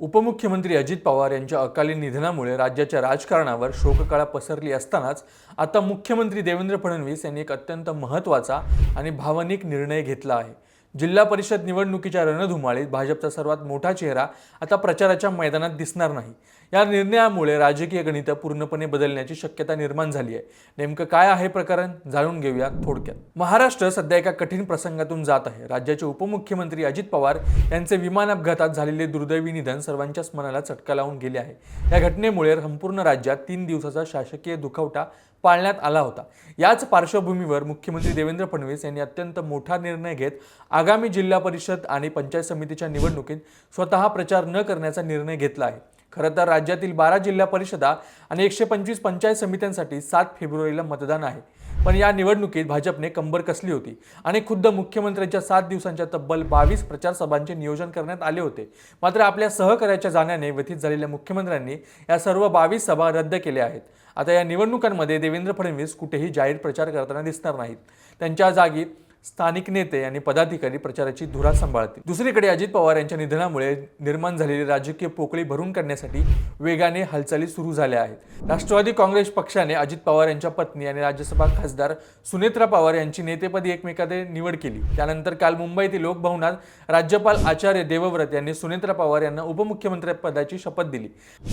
उपमुख्यमंत्री अजित पवार यांच्या अकाली निधनामुळे राज्याच्या राजकारणावर शोककळा पसरली असतानाच आता मुख्यमंत्री देवेंद्र फडणवीस यांनी एक अत्यंत महत्त्वाचा आणि भावनिक निर्णय घेतला आहे. जिल्हा परिषद निवडणुकीच्या रणधुमाळीत भाजपचा सर्वात मोठा चेहरा आता प्रचाराच्या मैदानात दिसणार नाही. या निर्णयामुळे राजकीय गणितं पूर्णपणे बदलण्याची शक्यता निर्माण झाली आहे. नेमकं काय आहे प्रकरण? जाणून घेऊया थोडक्यात. महाराष्ट्र सध्या एका कठीण प्रसंगातून जात आहे. राज्याचे उपमुख्यमंत्री अजित पवार यांचे विमान अपघातात झालेले दुर्दैवी निधन सर्वांच्याच मनाला चटका लावून गेले आहे. या घटनेमुळे संपूर्ण राज्यात तीन दिवसाचा शासकीय दुखवटा पाळण्यात आला होता. याच पार्श्वभूमीवर मुख्यमंत्री देवेंद्र फडणवीस यांनी अत्यंत मोठा निर्णय घेत आगामी जिल्हा परिषद आणि पंचायत समितीच्या निवडणुकीत स्वतः प्रचार न करण्याचा निर्णय घेतला आहे. खरं तर राज्यातील बारा जिल्हा परिषदा आणि एकशे पंचवीस पंचायत समित्यांसाठी सात फेब्रुवारीला मतदान आहे. पण या निवडणुकीत भाजपने कंबर कसली होती? आणि खुद्द मुख्यमंत्र्यांच्या सात दिवसांच्या तब्बल बावीस प्रचार सभांचे नियोजन करण्यात आले होते. मात्र आपल्या सहकार्याच्या जाण्याने व्यथित झालेल्या मुख्यमंत्र्यांनी या सर्व बावीस सभा रद्द केल्या आहेत. आता या निवडणुकांमध्ये देवेंद्र फडणवीस कुठेही जाहीर प्रचार करताना दिसणार नाहीत. त्यांच्या जागी स्थानिक नेते आणि पदाधिकारी प्रचाराची धुरा सांभाळतील. दुसरीकडे अजित पवार यांच्या निधनामुळे निर्माण झालेली राजकीय पोकळी भरून काढण्यासाठी वेगाने हालचाली सुरू झाल्या आहेत. राष्ट्रवादी काँग्रेस पक्षाने अजित पवार यांच्या पत्नी आणि राज्यसभा खासदार सुनेत्रा पवार यांची नेतेपदी एकमेकांमध्ये निवड केली. त्यानंतर काल मुंबईतील लोकभवनात राज्यपाल आचार्य देवव्रत यांनी सुनेत्रा पवार यांना उपमुख्यमंत्री पदाची शपथ दिली.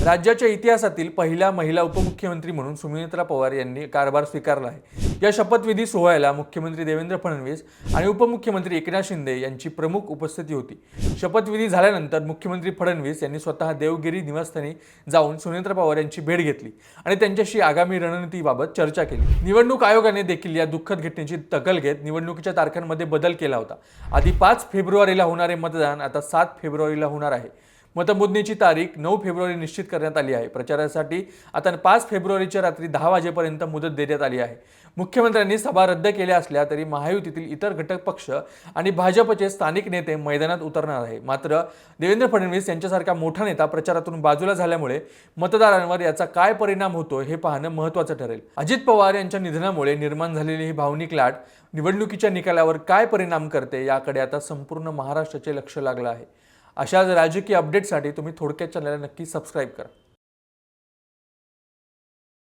राज्याच्या इतिहासातील पहिल्या महिला उपमुख्यमंत्री म्हणून सुनेत्रा पवार यांनी कारभार स्वीकारला आहे. या शपथविधी सोहळ्याला मुख्यमंत्री देवेंद्र फडणवीस आणि उपमुख्यमंत्री एकनाथ शिंदे यांची प्रमुख उपस्थिती होती. शपथविधी झाल्यानंतर मुख्यमंत्री फडणवीस यांनी स्वतः देवगिरी निवासस्थानी जाऊन सुनेंद्र पवार यांची भेट घेतली आणि त्यांच्याशी आगामी रणनीतीबाबत चर्चा केली. निवडणूक आयोगाने देखील या दुःखद घटनेची दखल घेत निवडणुकीच्या तारखांमध्ये बदल केला होता. आधी पाच फेब्रुवारीला होणारे मतदान आता सात फेब्रुवारीला होणार आहे. मतमोजणीची तारीख नऊ फेब्रुवारी निश्चित करण्यात आली आहे. प्रचारासाठी आता पाच फेब्रुवारीच्या रात्री दहा वाजेपर्यंत मुदत देण्यात आली आहे. मुख्यमंत्र्यांनी सभा रद्द केल्या असल्या तरी महायुतीतील इतर घटक पक्ष आणि भाजपचे स्थानिक नेते मैदानात उतरणार आहे. मात्र देवेंद्र फडणवीस यांच्यासारखा मोठा नेता प्रचारातून बाजूला झाल्यामुळे मतदारांवर याचा काय परिणाम होतो हे पाहणं महत्त्वाचं ठरेल. अजित पवार यांच्या निधनामुळे निर्माण झालेली ही भावनिक लाट निवडणुकीच्या निकालावर काय परिणाम करते याकडे आता संपूर्ण महाराष्ट्राचे लक्ष लागलं आहे. अशाच राजकीय अपडेटसाठी तुम्ही थोडक्यात चॅनलला नक्की सबस्क्राईब करा.